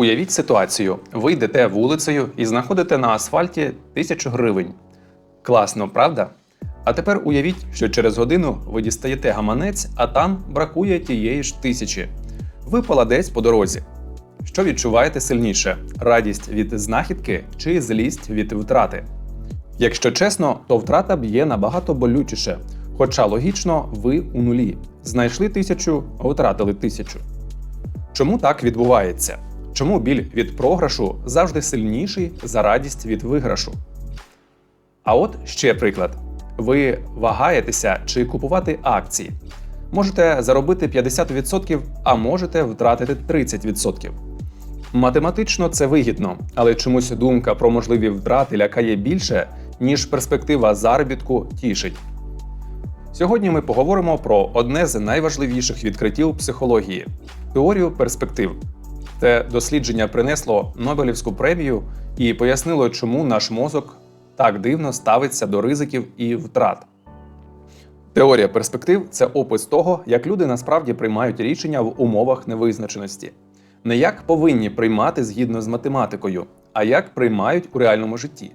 Уявіть ситуацію: ви йдете вулицею і знаходите на асфальті тисячу гривень. Класно, правда? А тепер уявіть, що через годину ви дістаєте гаманець, а там бракує тієї ж тисячі. Випала десь по дорозі. Що відчуваєте сильніше: радість від знахідки чи злість від втрати? Якщо чесно, то втрата б'є набагато болючіше. Хоча логічно, ви у нулі. Знайшли тисячу, втратили тисячу. Чому так відбувається? Чому біль від програшу завжди сильніший за радість від виграшу? А от ще приклад: ви вагаєтеся чи купувати акції. Можете заробити 50%, а можете втратити 30%. Математично це вигідно, але чомусь думка про можливі втрати лякає більше, ніж перспектива заробітку тішить. Сьогодні ми поговоримо про одне з найважливіших відкриттів психології теорію перспектив. Це дослідження принесло Нобелівську премію і пояснило, чому наш мозок так дивно ставиться до ризиків і втрат. Теорія перспектив це опис того, як люди насправді приймають рішення в умовах невизначеності. Не як повинні приймати згідно з математикою, а як приймають у реальному житті.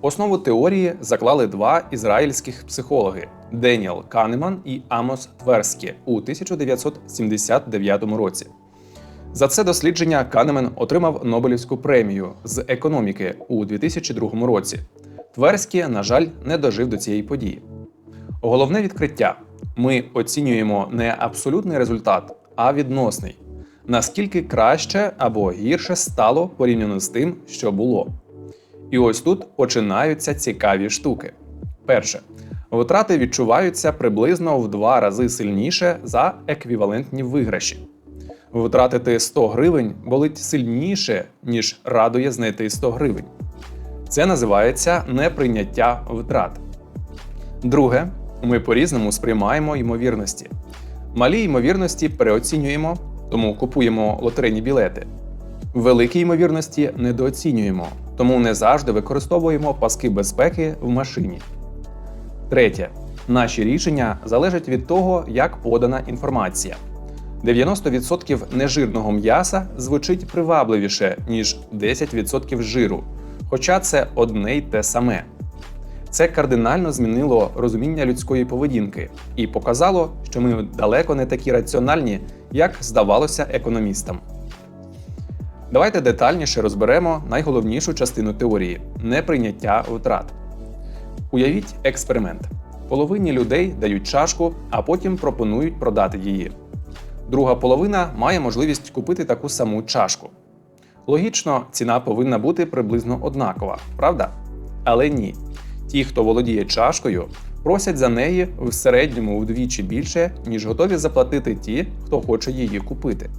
Основу теорії заклали два ізраїльських психологи Деніел Канеман і Амос Тверські у 1979 році. За це дослідження Канемен отримав Нобелівську премію з економіки у 2002 році. Тверський, на жаль, не дожив до цієї події. Головне відкриття: ми оцінюємо не абсолютний результат, а відносний. Наскільки краще або гірше стало порівняно з тим, що було. І ось тут починаються цікаві штуки. Перше, витрати відчуваються приблизно в два рази сильніше за еквівалентні виграші. Витратити 100 гривень болить сильніше, ніж радує знайти 100 гривень. Це називається неприйняття втрат. Друге, ми по-різному сприймаємо ймовірності. Малі ймовірності переоцінюємо, тому купуємо лотерейні білети. Великі ймовірності недооцінюємо, тому не завжди використовуємо паски безпеки в машині. Третє. Наші рішення залежать від того, як подана інформація. 90% нежирного м'яса звучить привабливіше, ніж 10% жиру, хоча це одне й те саме. Це кардинально змінило розуміння людської поведінки і показало, що ми далеко не такі раціональні, як здавалося економістам. Давайте детальніше розберемо найголовнішу частину теорії неприйняття втрат. Уявіть експеримент: половині людей дають чашку, а потім пропонують продати її. Друга половина має можливість купити таку саму чашку. Логічно, ціна повинна бути приблизно однакова, правда? Але ні. Ті, хто володіє чашкою, просять за неї в середньому вдвічі більше, ніж готові заплатити ті, хто хоче її купити.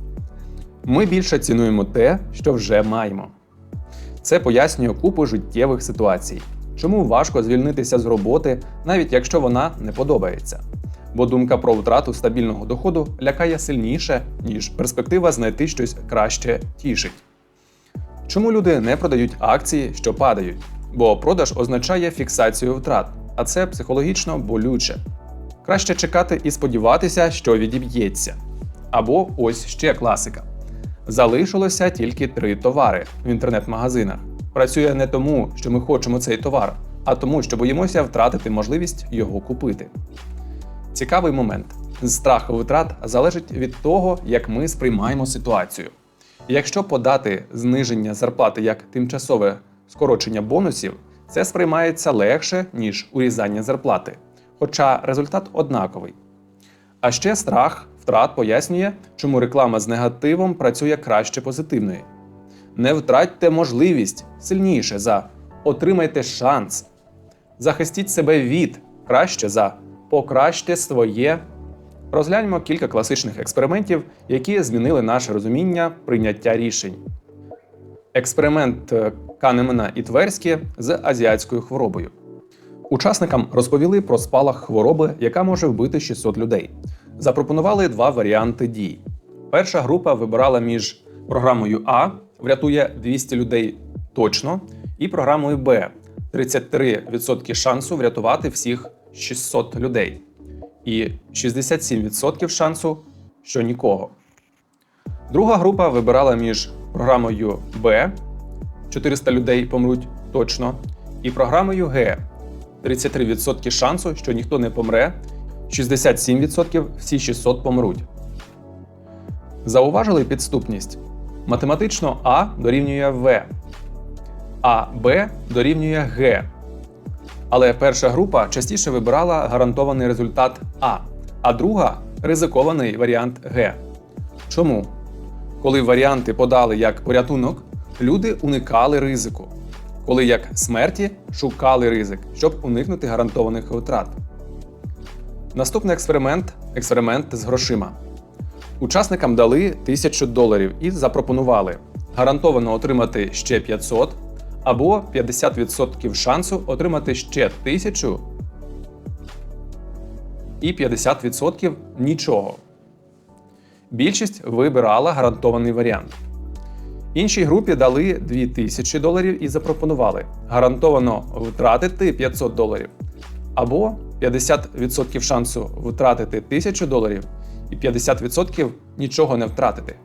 Ми більше цінуємо те, що вже маємо. Це пояснює купу життєвих ситуацій, чому важко звільнитися з роботи, навіть якщо вона не подобається. Бо думка про втрату стабільного доходу лякає сильніше, ніж перспектива знайти щось краще тішить. Чому люди не продають акції, що падають? Бо продаж означає фіксацію втрат, а це психологічно болюче. Краще чекати і сподіватися, що відіб'ється. Або ось ще класика. Залишилося тільки три товари в інтернет-магазинах. Працює не тому, що ми хочемо цей товар, а тому, що боїмося втратити можливість його купити. Цікавий момент: страх витрат залежить від того, як ми сприймаємо ситуацію. Якщо подати зниження зарплати як тимчасове скорочення бонусів, це сприймається легше, ніж урізання зарплати, хоча результат однаковий. А ще страх втрат пояснює, чому реклама з негативом працює краще позитивної. Не втратьте можливість сильніше за отримайте шанс. Захистіть себе від краще за покращте своє. Розгляньмо кілька класичних експериментів, які змінили наше розуміння прийняття рішень. Експеримент е, Канемена і Тверські з азіатською хворобою. Учасникам розповіли про спалах хвороби, яка може вбити 600 людей. Запропонували два варіанти дій. Перша група вибирала між програмою А врятує 200 людей точно, і програмою Б 33% шансу врятувати всіх 600 людей, і 67% шансу, що нікого. Друга група вибирала між програмою Б 400 людей помруть точно, і програмою Г 33% шансу, що ніхто не помре, 67% всі 600 помруть. Зауважили підступність? Математично А дорівнює В, а Б дорівнює Г. Але перша група частіше вибирала гарантований результат А, а друга ризикований варіант Г. Чому? Коли варіанти подали як порятунок, люди уникали ризику. Коли як смерті шукали ризик, щоб уникнути гарантованих витрат. Наступний експеримент експеримент з грошима. Учасникам дали 1000 доларів і запропонували гарантовано отримати ще 500 або 50% шансу отримати ще 1000 і 50% нічого. Більшість вибирала гарантований варіант. Іншій групі дали 2000 доларів і запропонували гарантовано втратити 500 доларів або 50% шансу втратити 1000 доларів і 50% нічого не втратити.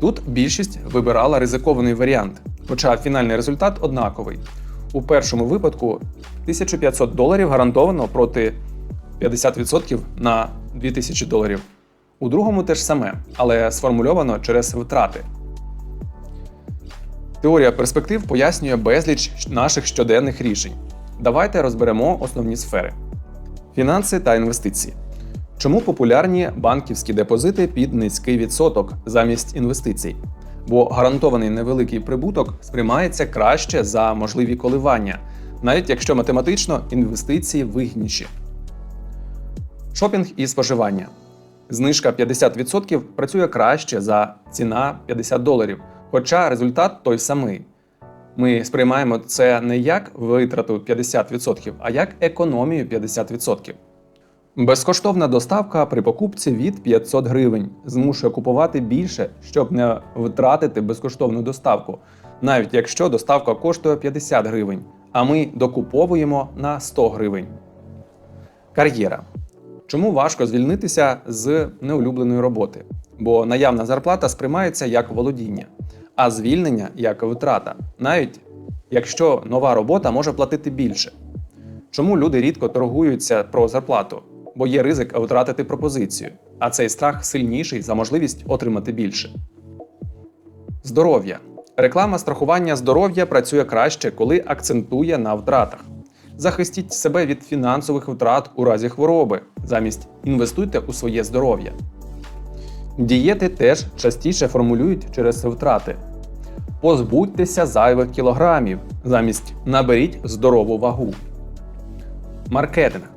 Тут більшість вибирала ризикований варіант, хоча фінальний результат однаковий. У першому випадку 1500 доларів гарантовано проти 50% на 2000 доларів. У другому теж саме, але сформульовано через втрати. Теорія перспектив пояснює безліч наших щоденних рішень. Давайте розберемо основні сфери: фінанси та інвестиції. Чому популярні банківські депозити під низький відсоток замість інвестицій? Бо гарантований невеликий прибуток сприймається краще за можливі коливання, навіть якщо математично інвестиції вигідніші. Шопінг і споживання. Знижка 50% працює краще за ціна 50 доларів, хоча результат той самий. Ми сприймаємо це не як витрату 50%, а як економію 50%. Безкоштовна доставка при покупці від 500 гривень змушує купувати більше, щоб не втратити безкоштовну доставку, навіть якщо доставка коштує 50 гривень, а ми докуповуємо на 100 гривень. Кар'єра. Чому важко звільнитися з неулюбленої роботи? Бо наявна зарплата сприймається як володіння, а звільнення як витрата, навіть якщо нова робота може платити більше. Чому люди рідко торгуються про зарплату? Бо є ризик втратити пропозицію, а цей страх сильніший за можливість отримати більше. Здоров'я. Реклама страхування здоров'я працює краще, коли акцентує на втратах. Захистіть себе від фінансових втрат у разі хвороби, замість інвестуйте у своє здоров'я. Дієти теж частіше формулюють через втрати. Позбудьтеся зайвих кілограмів, замість наберіть здорову вагу. Маркетинг.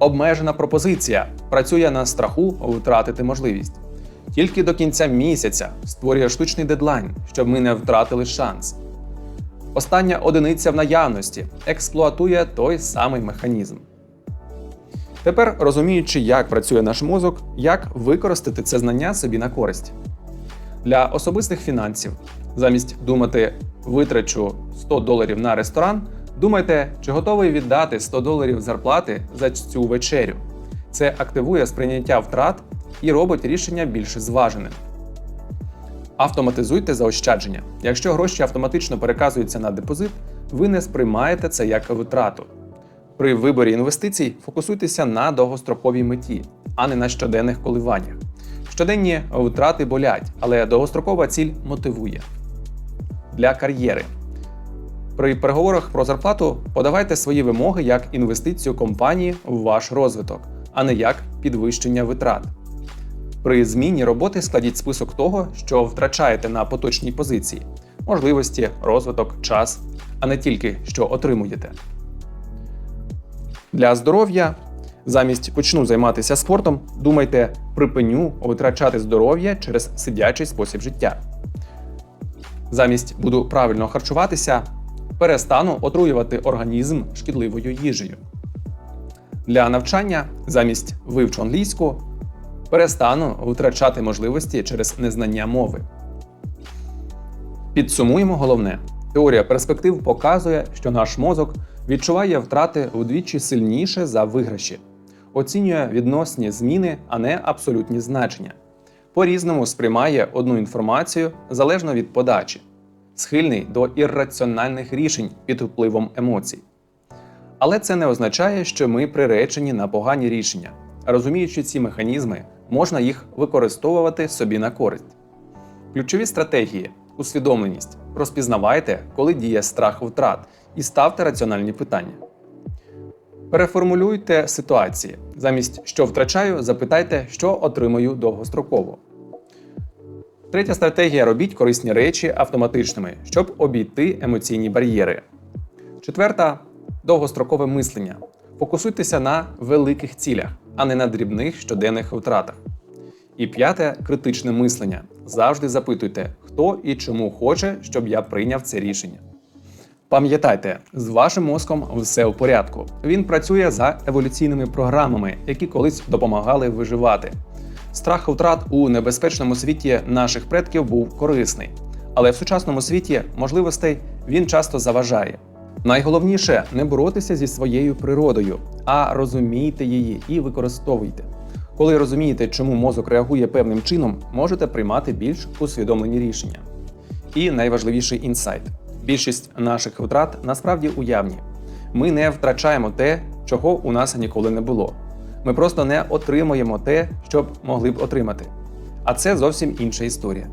Обмежена пропозиція працює на страху втратити можливість. Тільки до кінця місяця створює штучний дедлайн, щоб ми не втратили шанс. Остання одиниця в наявності експлуатує той самий механізм. Тепер розуміючи, як працює наш мозок, як використати це знання собі на користь. Для особистих фінансів, замість думати витрачу 100 доларів на ресторан, думайте, чи готовий віддати 100 доларів зарплати за цю вечерю. Це активує сприйняття втрат і робить рішення більш зваженим. Автоматизуйте заощадження. Якщо гроші автоматично переказуються на депозит, ви не сприймаєте це як витрату. При виборі інвестицій фокусуйтеся на довгостроковій меті, а не на щоденних коливаннях. Щоденні витрати болять, але довгострокова ціль мотивує. Для кар'єри. При переговорах про зарплату подавайте свої вимоги як інвестицію компанії в ваш розвиток, а не як підвищення витрат. При зміні роботи складіть список того, що втрачаєте на поточній позиції, можливості, розвиток, час, а не тільки що отримуєте. Для здоров'я замість почну займатися спортом, думайте, припиню витрачати здоров'я через сидячий спосіб життя. Замість буду правильно харчуватися, перестану отруювати організм шкідливою їжею. Для навчання замість вивчу англійську перестану витрачати можливості через незнання мови. Підсумуємо головне: теорія перспектив показує, що наш мозок відчуває втрати вдвічі сильніше за виграші, оцінює відносні зміни, а не абсолютні значення. по-різному сприймає одну інформацію залежно від подачі, схильний до ірраціональних рішень під впливом емоцій. Але це не означає, що ми приречені на погані рішення. Розуміючи ці механізми, можна їх використовувати собі на користь. Ключові стратегії усвідомленість. Розпізнавайте, коли діє страх втрат, і ставте раціональні питання. Переформулюйте ситуації. Замість що втрачаю, запитайте, що отримаю довгостроково. Третя стратегія робіть корисні речі автоматичними, щоб обійти емоційні бар'єри. Четверта довгострокове мислення. Фокусуйтеся на великих цілях, а не на дрібних щоденних втратах. І п'яте критичне мислення. Завжди запитуйте, хто і чому хоче, щоб я прийняв це рішення. Пам'ятайте, з вашим мозком все в порядку. Він працює за еволюційними програмами, які колись допомагали виживати. Страх втрат у небезпечному світі наших предків був корисний, але в сучасному світі можливостей він часто заважає. Найголовніше не боротися зі своєю природою, а розумійте її і використовуйте. Коли розумієте, чому мозок реагує певним чином, можете приймати більш усвідомлені рішення. І найважливіший інсайт: більшість наших втрат насправді уявні. Ми не втрачаємо те, чого у нас ніколи не було. Ми просто не отримуємо те, що б могли б отримати. А це зовсім інша історія.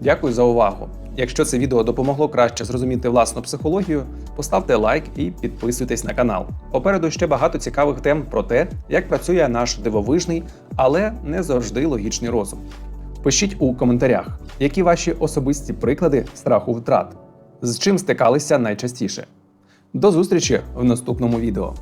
Дякую за увагу. Якщо це відео допомогло краще зрозуміти власну психологію, поставте лайк і підписуйтесь на канал. Попереду ще багато цікавих тем про те, як працює наш дивовижний, але не завжди логічний розум. Пишіть у коментарях, які ваші особисті приклади страху втрат, з чим стикалися найчастіше. До зустрічі в наступному відео.